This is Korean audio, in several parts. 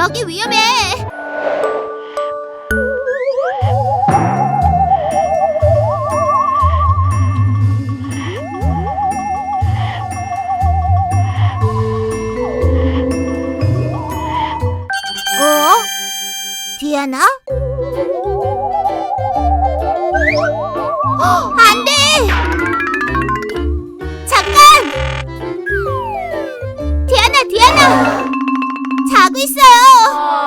여기 위험해. 어? 디아나? 어, 안 돼! 잠깐! 디아나, 디아나! 자고 있어요! Aww.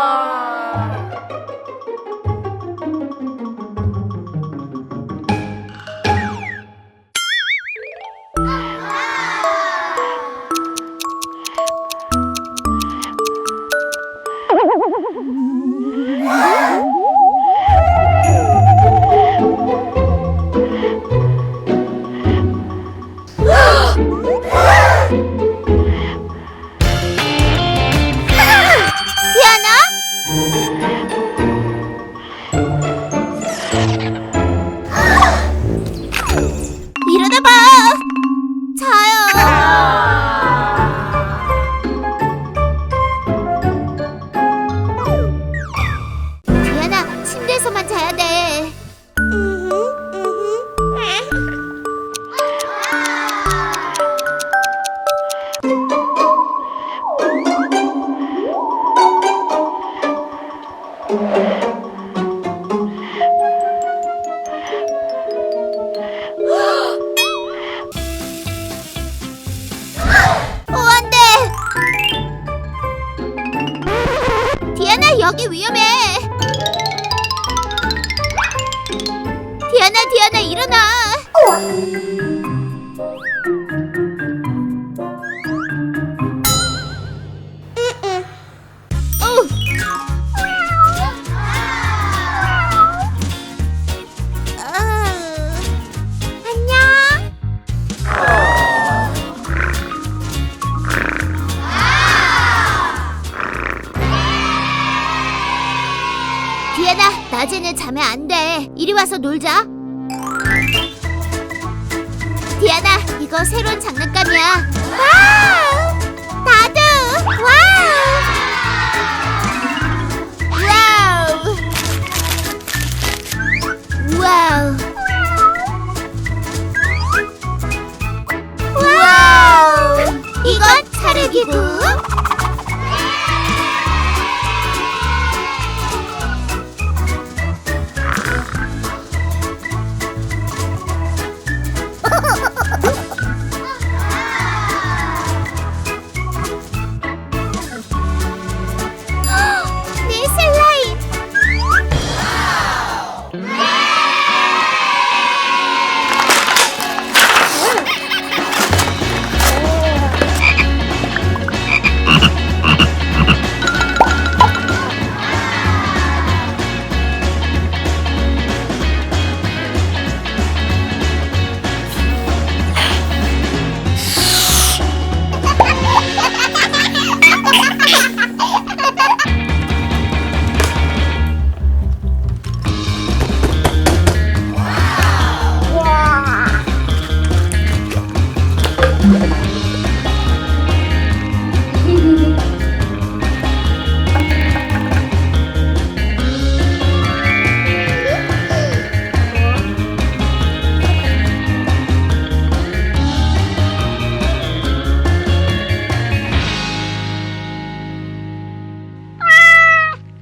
여기 위험해! 디아나, 디아나, 일어나! 낮에는 자면 안 돼. 이리 와서 놀자. 디아나, 이거 새로운 장난감이야. 와우! 나도! 와우! 와우! 와우! 이건 차르기구.